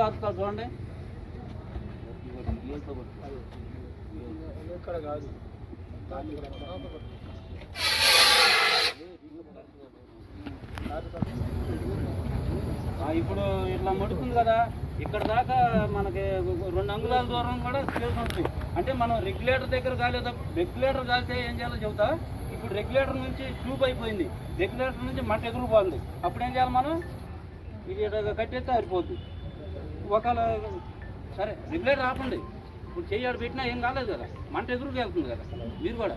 కాదు చూడండి. ఇప్పుడు ఇట్లా ముడుతుంది కదా ఇక్కడ దాకా మనకి రెండు అంగుళాల దూరం కూడా స్పేస్ ఉంటుంది అంటే మనం రెగ్యులేటర్ దగ్గర కాలేదు రెగ్యులేటర్ కాలితే ఏం చేయాలో చెబుతా? ఇప్పుడు రెగ్యులేటర్ నుంచి ట్యూబ్ అయిపోయింది. రెగ్యులేటర్ నుంచి మంట ఎగురుపోతుంది అప్పుడు ఏం చేయాలి మనం? ఇది కట్టేస్తే ఆరిపోద్ది ఒకవేళ సరే రెగ్యులేటర్ ఆపండి ఇప్పుడు చెయ్యాడు పెట్టినా ఏం కాలేదు కదా. మంట ఎదురుకు వెళ్తుంది కదా. మీరు కూడా.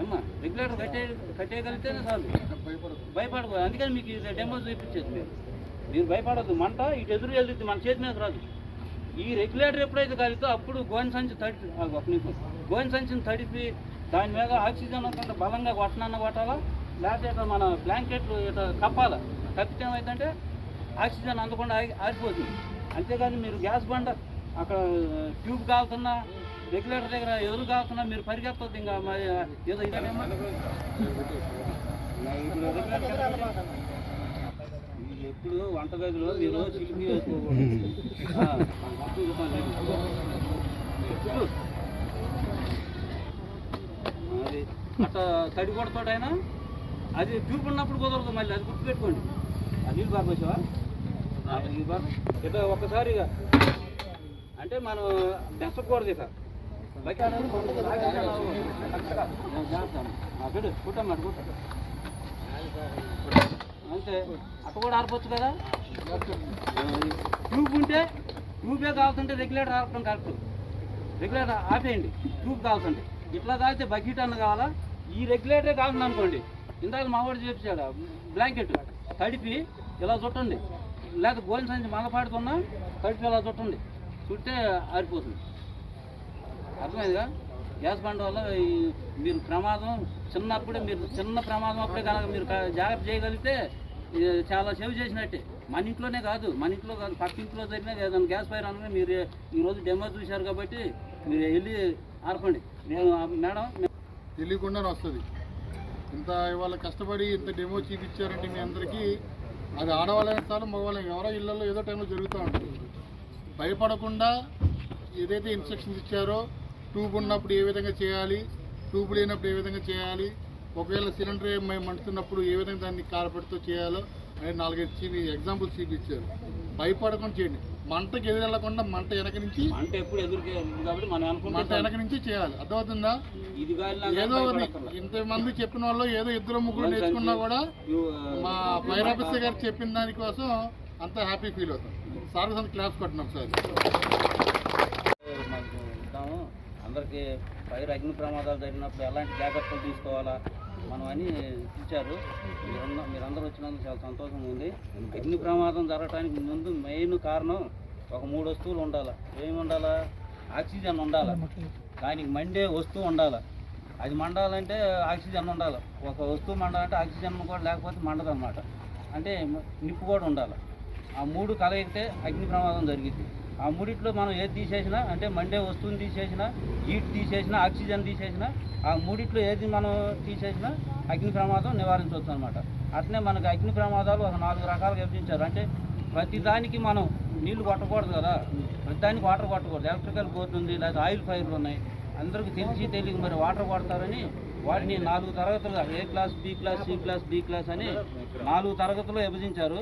ఏమ్మా రెగ్యులేటర్ కట్టే కట్టేయగలిగితేనే చాలు. భయపడదు అందుకని మీకు ఇది డెమో చూపించేది మీరు మీరు భయపడద్దు. మంట ఇటు ఎదురు వెళ్తుంది. మన చేతి మీద రాదు. ఈ రెగ్యులేటర్ ఎప్పుడైతే కలిగితే అప్పుడు గోయిన సంచి తడి ఒక నిమిషం. గోయిన సంచిని తడిపి దాని మీద ఆక్సిజన్ ఒకటి బలంగా కొట్టనన్న కొట్టాలా? లేకపోతే మన బ్లాంకెట్లు ఇట కప్పాలా? కప్పితే ఏమైందంటే ఆక్సిజన్ అందకుండా ఆగి ఆగిపోతుంది. అంతేగాని మీరు గ్యాస్ బండ అక్కడ ట్యూబ్ కాలుతున్నా రెగ్యులేటర్ దగ్గర ఎదురు కాలుతున్నా మీరు పరిగెత్తొద్దు ఇంకా మరి ఏదో ఇదేమో ఎప్పుడు వంటగదిలో మీరు చిలిపి వేసుకోకూడదు? అది అట్లా తడి కొడతాడైనా అది ట్యూబ్ ఉన్నప్పుడు కుదరదు మళ్ళీ అది గుర్తుపెట్టుకోండి. అది నీళ్ళు బాగా వచ్చావా ఇది బాగా ఇట్లా ఒక్కసారి అంటే మనం బెచ్చకూడదు ఇక బయట పెట్టు కుట్టమాట కుట్ట. అంతే. అట్ట కూడా ఆరిపోవచ్చు కదా? ట్యూబ్ ఉంటే ట్యూబే కావాల్సింటే రెగ్యులేటర్ ఆపడం కరెక్ట్. రెగ్యులేటర్ ఆపేయండి ట్యూబ్ కావాల్సింటే. ఇట్లా తాగితే బకెట్ అన్న కావాలా? ఈ రెగ్యులేటరే కావాలని అనుకోండి ఇందాక మా వాడు చెప్పాడు బ్లాంకెట్ తడిపి ఇలా చుట్టండి. లేదా గోల్ సంచి మళ్ళీ పాడుతున్నా కడుపు ఇలా చుట్టండి. చుట్టే ఆరిపోతుంది. అర్థమైందిగా? గ్యాస్ బండ వల్ల మీరు ప్రమాదం చిన్నప్పుడే మీరు చిన్న ప్రమాదం అప్పుడే కనుక మీరు జాగ్రత్త చేయగలిగితే చాలా సేవ్ చేసినట్టే. మన ఇంట్లోనే కాదు మన ఇంట్లో కాదు పక్క ఇంట్లో జరిగినా ఏదైనా గ్యాస్ ఫైర్ అనగా మీరు ఈరోజు డెమో చూశారు కాబట్టి మీరు వెళ్ళి ఆర్పండి. నేను మేడం తెలియకుండానే వస్తుంది. ఇంత ఇవాళ కష్టపడి ఇంత డెమో చూపించారంటే మీ అందరికీ అది ఆడవాళ్ళైనా చాలు మగవాళ్ళని ఎవరో ఇళ్ళలో ఏదో టైంలో జరుగుతూ ఉంటుంది. భయపడకుండా ఏదైతే ఇన్స్ట్రక్షన్స్ ఇచ్చారో ట్యూబ్ ఉన్నప్పుడు ఏ విధంగా చేయాలి ట్యూబ్ లేనప్పుడు ఏ విధంగా చేయాలి ఒకవేళ సిలిండర్ మేము మండుతున్నప్పుడు ఏ విధంగా దాన్ని కారపెడుతూ చేయాలో అనేది నాలుగైదు చూపి ఎగ్జాంపుల్స్ చూపించారు భయపడకుండా చేయండి. మంటకి ఎదురెళ్ళకుండా మంట వెనక నుంచి అంటే ఎప్పుడు ఎదురుకే కాబట్టి మనం మంట వెనక నుంచి చేయాలి. అర్థమవుతుందా? ఇది కాదు ఏదో ఇంతమంది చెప్పిన వాళ్ళు ఏదో ఇద్దరు ముగ్గురు నేర్చుకున్నా కూడా మా ఫైర్ ఆఫీసర్ గారు చెప్పిన దానికోసం అంత హ్యాపీ ఫీల్ అవుతాం. సార్ అంత క్లాస్ కొట్టినాం ఇద్దాము. అందరికీ ఫైర్ అగ్ని ప్రమాదాలు జరిగినప్పుడు ఎలాంటి జాగ్రత్తలు తీసుకోవాలా? మనం అని ఇచ్చారు మీరందరూ మీరందరూ వచ్చినందుకు చాలా సంతోషంగా ఉంది. అగ్ని ప్రమాదం జరగడానికి ముందు మెయిన్ కారణం ఒక మూడు వస్తువులు ఉండాలి. ఏమి ఉండాలా? ఆక్సిజన్ ఉండాలి. దానికి మండే వస్తువు ఉండాలి. అది మండాలంటే ఆక్సిజన్ ఉండాలి. ఒక వస్తువు మండాలంటే ఆక్సిజన్ కూడా లేకపోతే మండదు అనమాట అంటే నిప్పు కూడా ఉండాలి. ఆ మూడు కలయితే అగ్ని ప్రమాదం జరిగింది ఆ మూడిట్లో మనం ఏది తీసేసినా అంటే మండే వస్తువుని తీసేసినా హీట్ తీసేసినా ఆక్సిజన్ తీసేసినా ఆ మూడిట్లో ఏది మనం తీసేసినా అగ్ని ప్రమాదం నివారించవచ్చు అనమాట అట్నే మనకు అగ్ని ప్రమాదాలు ఒక నాలుగు రకాలుగా విభజించారు. అంటే ప్రతి దానికి మనం నీళ్ళు కొట్టకూడదు కదా. ప్రతి దానికి వాటర్ కొట్టకూడదు. ఎలక్ట్రికల్ బోర్డు ఉంది లేదా ఆయిల్ ఫైర్లు ఉన్నాయి. అందరికీ తెలిసి తెలియక మరి వాటర్ కొడతారని వాటిని నాలుగు తరగతులుగా A class B class C class D class అని నాలుగు తరగతులు విభజించారు.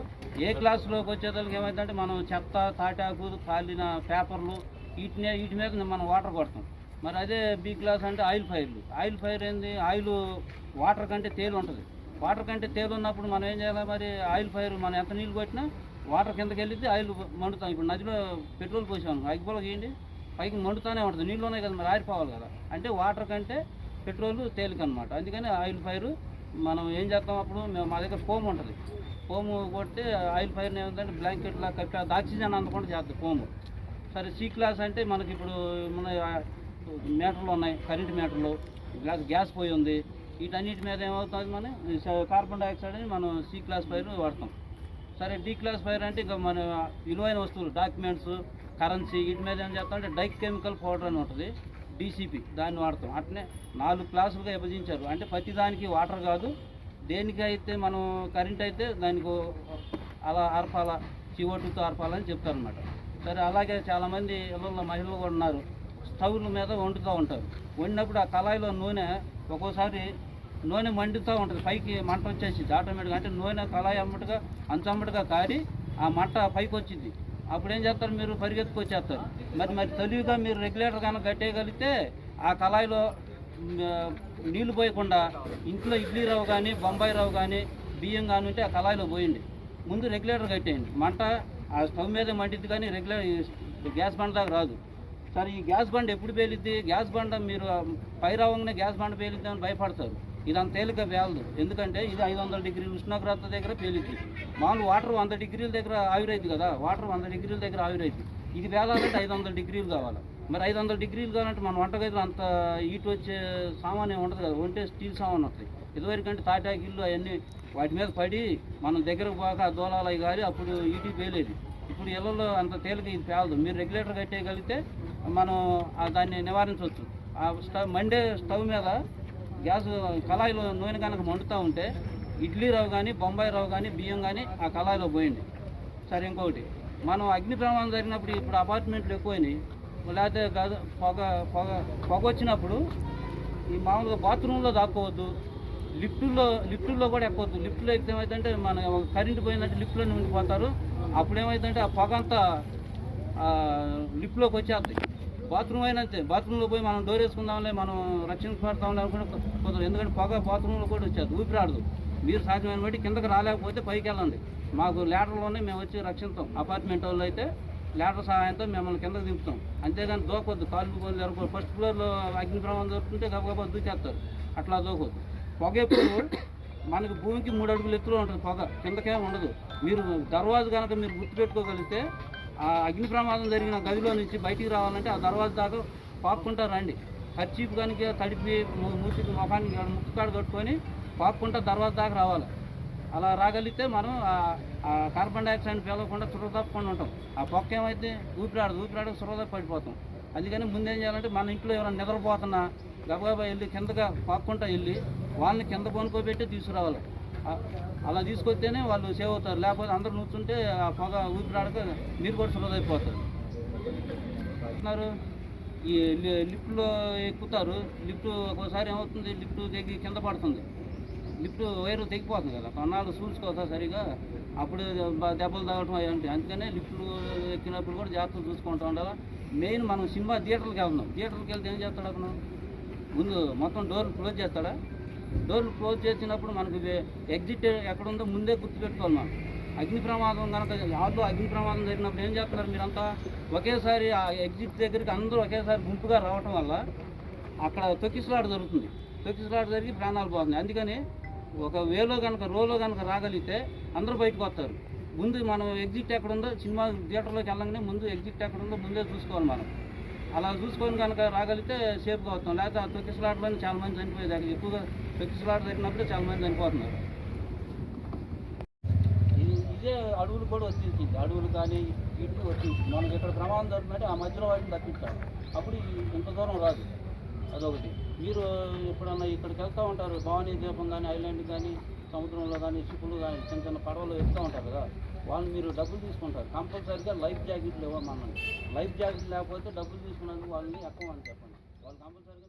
ఏ క్లాస్లోకి వచ్చేదానికి ఏమైందంటే మనం చెత్త తాటాకు కాలిన పేపర్లు వీటిని వీటి మీద మనం వాటర్ కొడతాం. మరి అదే బి క్లాస్ అంటే ఆయిల్ ఫైర్లు. ఆయిల్ ఫైర్ ఏంది? ఆయిల్ వాటర్ కంటే తేలు ఉంటుంది. వాటర్ కంటే తేలు ఉన్నప్పుడు మనం ఏం చేయాలి మరి? ఆయిల్ ఫైర్ మనం ఎంత నీళ్ళు కొట్టినా వాటర్ కిందకి వెళ్ళితే ఆయిల్ మండుతాం. ఇప్పుడు నదిలో పెట్రోల్ పోసాను అగ్గిపోలకి చేయండి పైకి మండుతూనే ఉంటుంది. నీళ్ళు ఉన్నాయి కదా మరి ఆరిపోవాలి కదా. అంటే వాటర్ కంటే పెట్రోల్ తేలిక అనమాట అందుకని ఆయిల్ ఫైర్ మనం ఏం చేస్తాం అప్పుడు మేము మా దగ్గర ఫోమ్ ఉంటుంది. ఫోము కొడితే ఆయిల్ ఫైర్ని ఏమిటంటే బ్లాంకెట్ లా కప్పి అది ఆక్సిజన్ అందకుండా చేస్తుంది ఫోము. సరే సి క్లాస్ అంటే మనకి ఇప్పుడు మన మీటర్లు ఉన్నాయి కరెంట్ మీటర్లు గ్యాస్ గ్యాస్ పోయి ఉంది. వీటన్నిటి మీద ఏమవుతుంది మనం కార్బన్ డైఆక్సైడ్ అని మనం సి క్లాస్ ఫైర్ వాడతాం. సరే డి క్లాస్ ఫైర్ అంటే ఇంకా మన విలువైన వస్తువులు డాక్యుమెంట్స్ కరెన్సీ వీటి మీద ఏం చేస్తామంటే డైకెమికల్ కెమికల్ పౌడర్ అని ఉంటుంది. డీసీపీ దాన్ని వాడతాం. అట్నే నాలుగు క్లాసులుగా విభజించారు. అంటే ప్రతి దానికి వాటర్ కాదు. దేనికైతే మనం కరెంట్ అయితే దానికి అలా ఆర్పాల CO2 ఆర్పాలని చెప్తారనమాట సరే అలాగే చాలామంది ఇళ్ళల్లో మహిళలు కూడా ఉన్నారు. స్టవ్ల మీద వండుతూ ఉంటారు. వండినప్పుడు ఆ కళాయిలో నూనె ఒక్కోసారి నూనె మండుతూ ఉంటుంది. పైకి మంట వచ్చేసి ఆటోమేటిక్గా అంటే నూనె కళాయి అమ్మటగా అంచమ్మటగా కారి ఆ మంట పైకి వచ్చింది అప్పుడు ఏం చేస్తారు మీరు? పరిగెత్తుకొచ్చేస్తారు. మరి మరి తెలివిగా మీరు రెగ్యులేటర్ కనుక కట్టేయగలిగితే ఆ కళాయిలో నీళ్ళు పోయకుండా ఇంట్లో ఇడ్లీ రవ్వ కానీ బొంబాయి రవ్వ కానీ బియ్యం కానీ ఉంటే ఆ కళాయిలో పోయింది ముందు రెగ్యులేటర్ కట్టేయండి. మంట ఆ స్టవ్ మీద మంటిద్ది కానీ రెగ్యులేటర్ గ్యాస్ బండ దాకా రాదు. సరే ఈ గ్యాస్ బండ ఎప్పుడు పేలిద్ది? గ్యాస్ బండ మీరు పైరవ్వంగానే గ్యాస్ బండ పేలిద్ది అని భయపడతారు. ఇది అంత తేలిక పేలదు. ఎందుకంటే ఇది ఐదు వందల డిగ్రీల ఉష్ణోగ్రత దగ్గర పేలిద్ది. మామూలు వాటర్ వంద డిగ్రీల దగ్గర ఆవిరైద్ది కదా. వాటర్ వంద డిగ్రీల దగ్గర ఆవిరైద్ది. ఇది వేలాలంటే ఐదు వందల డిగ్రీలు కావాలి. మరి ఐదు వందల డిగ్రీలు కావాలంటే మన వంటగదిలో అంత హీట్ వచ్చే సామాన్ ఏమి ఉండదు కదా. ఉంటే స్టీల్ సామాన్ వస్తాయి. ఇదివరకంటే తాటాకిళ్ళు ఇల్లు అవన్నీ వాటి మీద పడి మనం దగ్గరకు పోక దూలాలు అవి గారి అప్పుడు ఈటీ పేలేదు. ఇప్పుడు ఇళ్ళలో అంత తేలిక ఇది పేలదు. మీరు రెగ్యులేటర్ కట్టేయగలిగితే మనం దాన్ని నివారించవచ్చు. ఆ స్టవ్ మండే స్టవ్ మీద గ్యాస్ కళాయిలో నూనె కనుక మండుతూ ఉంటే ఇడ్లీ రవ్వ కానీ బొంబాయి రవ్వ కానీ బియ్యం కానీ ఆ కళాయిలో పోయింది. సరే ఇంకొకటి. మనం అగ్ని ప్రమాదం జరిగినప్పుడు ఇప్పుడు అపార్ట్మెంట్లు ఎక్కువైనాయి. లేకపోతే గద పొగ పొగ పొగ వచ్చినప్పుడు ఈ మామూలుగా బాత్రూంలో దాక్కోవద్దు. లిఫ్టుల్లో లిఫ్టుల్లో కూడా ఎక్కొద్దు. లిఫ్ట్లో ఎక్కితే ఏమైందంటే మన కరెంట్ పోయిందంటే లిఫ్ట్లోనే ఉండిపోతారు. అప్పుడు ఏమైందంటే ఆ పొగ అంతా లిఫ్ట్లోకి వచ్చేస్తాయి బాత్రూమ్ అయినా అంతే. బాత్రూంలో పోయి మనం డోర్ వేసుకుందాంలే మనం రక్షించబడతాంలే అనుకుంటే కుదరదు ఎందుకంటే పొగ బాత్రూంలో కూడా వచ్చేది. ఊపిరాడదు మీరు సాధ్యమైన బట్టి కిందకి రాలేకపోతే పైకి వెళ్ళండి. మాకు లేటర్లోనే మేము వచ్చి రక్షిస్తాం. అపార్ట్మెంట్ వాళ్ళు అయితే లేటర్ సహాయంతో మిమ్మల్ని కిందకి దింపుతాం. అంతేగాని దోకొద్దు. కాలు పోలు జరగకూడదు. ఫస్ట్ ఫ్లోర్లో అగ్ని ప్రమాదం దొరుకుతుంటే గబగబా దూకేస్తారు. అట్లా దోకొద్దు. పొగ ఎప్పుడు మనకి భూమికి మూడు అడుగులు ఎత్తులో ఉంటుంది పొగ. కిందకేం ఉండదు. మీరు దర్వాజు కనుక మీరు గుర్తుపెట్టుకోగలిగితే ఆ అగ్ని ప్రమాదం జరిగిన గదిలో నుంచి బయటికి రావాలంటే ఆ దర్వాజ దాకా పాపుకుంటా రండి. ఖర్చీపు కనుక తడిపి ము- మూతికి ముఖానికి ముక్కు కాడ కట్టుకొని పాపుకుంటా దర్వాజ దాకా రావాలి. అలా రాగలిగితే మనం ఆ- కార్బన్ డైఆక్సైడ్ పీలకుండా చురదప్పకుండా ఉంటాం. ఆ పొక్క ఏమైతే ఊపిరాడదు ఊపిరాడక చురదప్ప పడిపోతాం. అందుకని ముందేం చేయాలంటే మన ఇంట్లో ఎవరైనా నిద్రపోతున్నా గబగబా వెళ్ళి కిందగా పాక్కుంటా వెళ్ళి వాళ్ళని కింద కొనుక్కోబెట్టి తీసుకురావాలి. అలా తీసుకొస్తేనే వాళ్ళు సేవ్ అవుతారు. లేకపోతే అందరూ నూర్చుంటే ఆ పొగ ఊపిరాడక మీరు కూడా సులభైపోతారు అంటున్నారు ఈ లిఫ్ట్లో ఎక్కుతారు. లిఫ్ట్ ఒక్కోసారి ఏమవుతుంది? లిఫ్ట్ తెగి కింద పడుతుంది. లిఫ్ట్ వైర్ తెగిపోతుంది కదా. కొన్నాళ్ళు చూసుకోవచ్చా సరిగా? అప్పుడు దెబ్బలు తాగటం అవి అందుకనే లిఫ్ట్లు ఎక్కినప్పుడు కూడా జాగ్రత్తలు చూసుకుంటూ ఉండాలి. మెయిన్ మనం సినిమా థియేటర్కి వెళ్తున్నాం. థియేటర్కి వెళ్తే ఏం చేస్తాడు అతను? ముందు మొత్తం డోర్లు క్లోజ్ చేస్తాడా? డోర్లు క్లోజ్ చేసినప్పుడు మనకు ఎగ్జిట్ ఎక్కడ ఉందో ముందే గుర్తుపెట్టుకోవాలి మనం. అగ్ని ప్రమాదం కనుక ఆల్లో అగ్ని ప్రమాదం జరిగినప్పుడు ఏం చేస్తున్నారు మీరంతా? ఒకేసారి ఆ ఎగ్జిట్ దగ్గరికి అందరూ ఒకేసారి గుంపుగా రావటం వల్ల అక్కడ తొక్కిసలాట జరుగుతుంది. తొక్కిసలాట జరిగి ప్రాణాలు పోతుంది అందుకని ఒక వేలో కనుక రోలో కనుక రాగలిగితే అందరూ బయటకు వస్తారు. ముందు మనం ఎగ్జిట్ ఎక్కడ ఉందో సినిమా థియేటర్లోకి వెళ్ళగానే ముందు ఎగ్జిట్ ఎక్కడ ఉందో ముందే చూసుకోవాలి మనం. అలా చూసుకొని కనుక రాగలిగితే సేఫ్గా వస్తాం. లేకపోతే ఆ తొక్కిసలాటలోనే చాలా మంది చనిపోయేది అక్కడ ఎక్కువగా తొక్కిసలాట జరిగినప్పుడు చాలా మంది చనిపోతున్నారు. ఇదే అడవులు కూడా వచ్చింది అడవులు కానీ ఇటు వచ్చింది మనకి ఇక్కడ ప్రమాదం జరుగుతుందంటే ఆ మధ్యలో వాటిని తప్పించాలి. అప్పుడు ఇంత దూరం రాదు. అదొకటి. మీరు ఎప్పుడన్నా ఇక్కడికి వెళ్తూ ఉంటారు. భవానీ దీపం కానీ ఐలాండ్ కానీ సముద్రంలో కానీ షిప్పులు కానీ చిన్న చిన్న పడవలు వెళ్తూ ఉంటారు కదా. వాళ్ళు మీరు డబ్బులు తీసుకుంటారు. కంపల్సరీగా లైఫ్ జాకెట్లు ఇవ్వమన్నాను లైఫ్ జాకెట్ లేకపోతే డబ్బులు తీసుకున్నందుకు వాళ్ళని ఎక్కమని చెప్పండి. వాళ్ళు కంపల్సరీగా